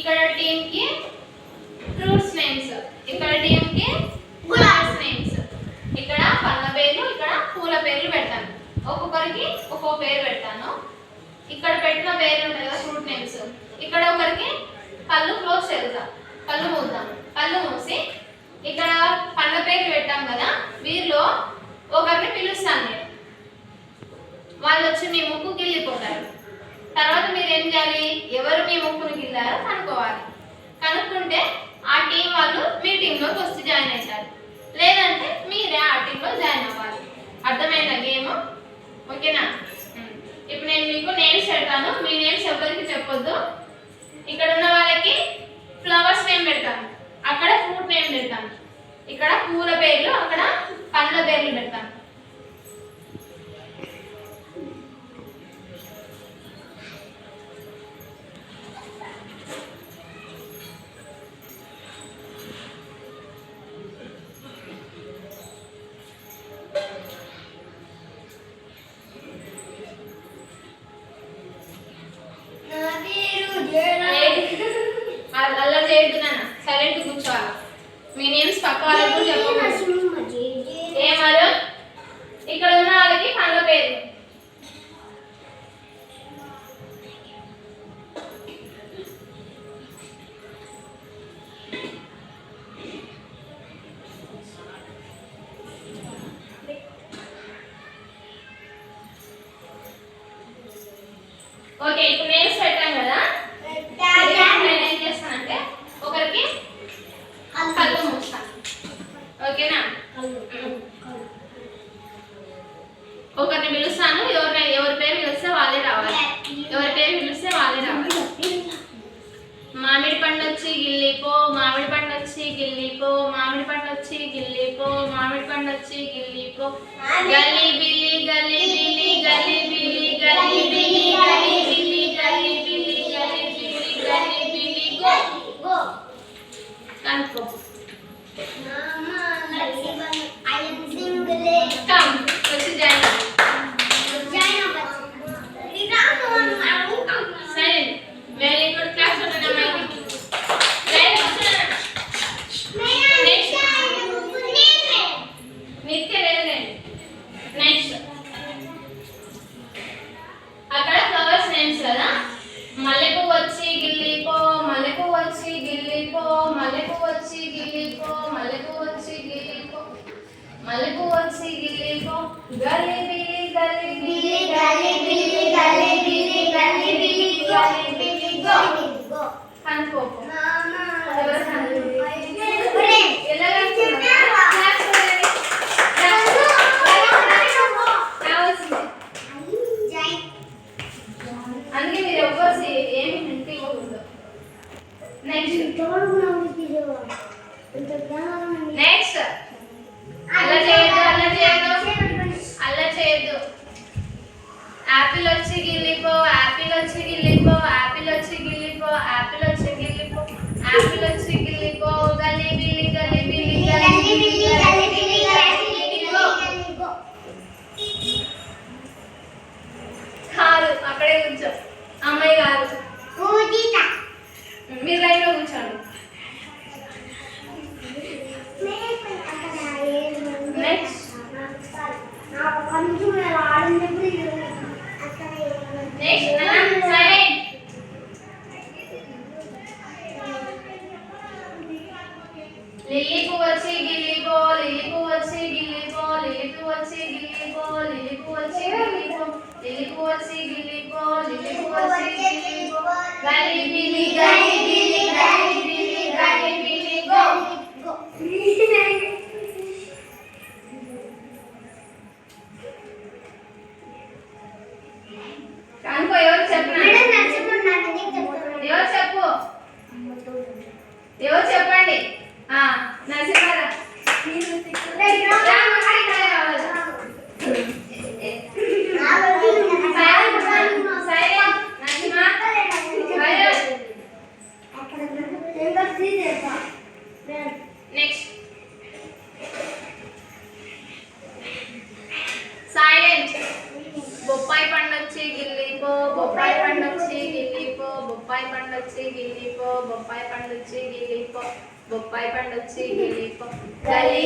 ఇక్కడ టీమ్కి fruits names ఇక్కడ టీమ్కి ఫ్లవర్స్ నేమ్స్ ఇక్కడ పళ్ళ పేర్లు ఇక్కడ పూల పేర్లు పెడతాను. ఒక్కొక్కరికి ఒక్కో పేరు పెడతాను. ఇక్కడ పెట్టిన పేరు ఉంటాయి కదా ఫ్రూట్ నేమ్స్ ఇక్కడ ఒకరికి పళ్ళు క్లోజ్ చేద్దాం. పళ్ళు మూద్దాం. పళ్ళు మూసి ఇక్కడ పళ్ళ పేర్లు పెట్టాం కదా వీరిలో ఒకరిని పిలుస్తాను నేను. వాళ్ళు వచ్చి మీ ముక్కు గిల్లిపోతారు తర్వాత మీరు ఏం చేయాలి? ఎవరు మీ ముక్కును గిల్లారో కనుక్కోవాలి. కనుక్కుంటే ఆ టీం వాళ్ళు మీ టీంలోకి వచ్చి జాయిన్ అవుతారు. లేదంటే మీరే ఆ టీంలో జాయిన్ అవ్వాలి. అర్థమైన గేమ్ ఓకేనా? ఇప్పుడు నేను మీకు నేమ్స్ పెడతాను. మీ నేమ్స్ ఎవరికి చెప్పొద్దు? ఇక్కడ ఉన్న వాళ్ళకి ఫ్లవర్స్ నేమ్ పెడతాను. అక్కడ ఫ్రూట్ నేమ్ పెడతాను. ఇక్కడ పూల పేర్లు అక్కడ పండ్ల పేర్లు పెడతాను. సైలెంట్ కూర్చోవాలి. మీ నేమ్స్ పక్క వాళ్ళకు కూడా చెప్పకూడదు. ఏమారు ఇక్కడ ఉన్న వాళ్ళకి పండ్ల పేరు. ఓకే ఇప్పుడు నేమ్స్ పెట్టాం కదా నేను ఏం చేస్తానంటే ఒకరికి కళ్ళు మూస్తాను ఓకేనా ఒకరిని పిలుస్తాను ఎవరిని ఎవరి పేరు పిలిస్తే వాళ్ళే రావాలి. ఎవరి పేరు పిలిస్తే వాళ్ళే రావాలి. మామిడి పండు వచ్చి గిల్లిపో మామిడి పండు వచ్చి గిల్లిపో మామిడి పండు వచ్చి గిల్లిపో మామిడి పండు వచ్చి గిల్లిపో గల్లీ బిల్లి గల్లీ బిల్లి గల్లీ బిల్లి గల్లీ బిల్లి గల్లీ బిల్లి గల్లీ బిల్లి గల్లీ బిల్లి గల్లీ బిల్లి గో. కనుక్కో కమ్ వచ్చి join silent very good class ఉంటున్నా మైకి నిత్య లేదండి నెక్స్ట్ అక్కడ ఫ్లవర్స్ నేమ్స్ కదా మల్లెపు వచ్చి గిల్లిపో మల్లెపు వచ్చి గిల్లిపో మల్లెపు వచ్చి గిల్లిపో మల్లెపు వచ్చి గిల్లిపో మల్లెపు వచ్చి గిల్లిపో గల్లి బిల్లి గల్లి బిల్లి గల్లి బిల్లి గల్లి బిల్లి గల్లి బిల్లి గల్లి బిల్లి గో కనుకోపో ఎవరు కనుక్కో ఎలా కనుక్కున్నారు? క్లాస్ చూడండి. క్లాస్ రావాల్సిందే అందుకే మీరు ఎవ్వరు ఏమి ఇంటి ఇవ్వకూడదు. నెక్స్ట్ నెక్స్ట్ అలా చేయొద్దు అలా చేయొద్దు. అలా చేయొద్దు. యాపిల్ వచ్చి గిల్లిపో యాపిల్ వచ్చి గిల్లి లిల్లీపు వచ్చి గిల్లిపో లిల్లీపు వచ్చి గిల్లిపో లిల్లీపు వచ్చి గిల్లిపో లిల్లీపు వచ్చి గిల్లిపో లిల్లీపు వచ్చి గిల్లిపో లిల్లీపు వచ్చి గిల్లిపో గలి బిలి గలి బిలి గలి బొప్పాయి పండు వచ్చి గిల్లిపో బొప్పాయి పండు వచ్చి గిల్లిపో బొప్పాయి పండు వచ్చి గిల్లిపో గలి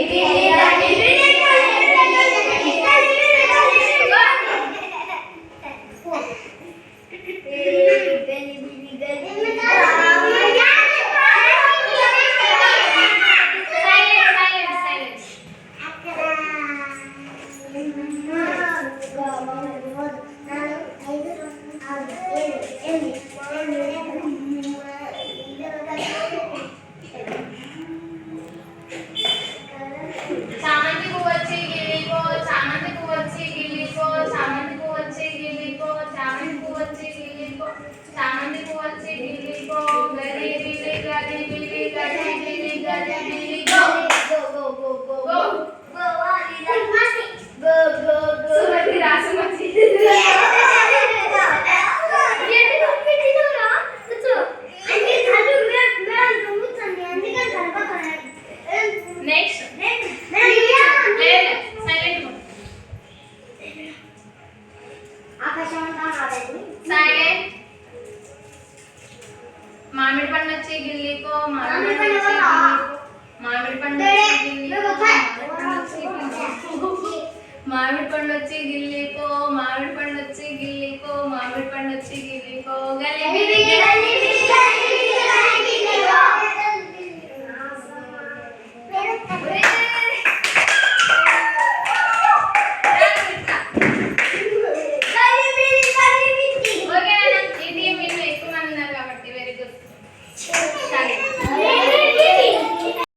సైలెంట్ మామిడి పండు వచ్చి గిల్లిపో మామిడి పండు వచ్చి గిల్లిపో మామిడి పండు వచ్చి గిల్లిపో మామిడి పండు వచ్చి గిల్లిపో మామిడి పండు వచ్చి గిల్లిపో మామిడి పండు వచ్చి గిల్లిపో గలి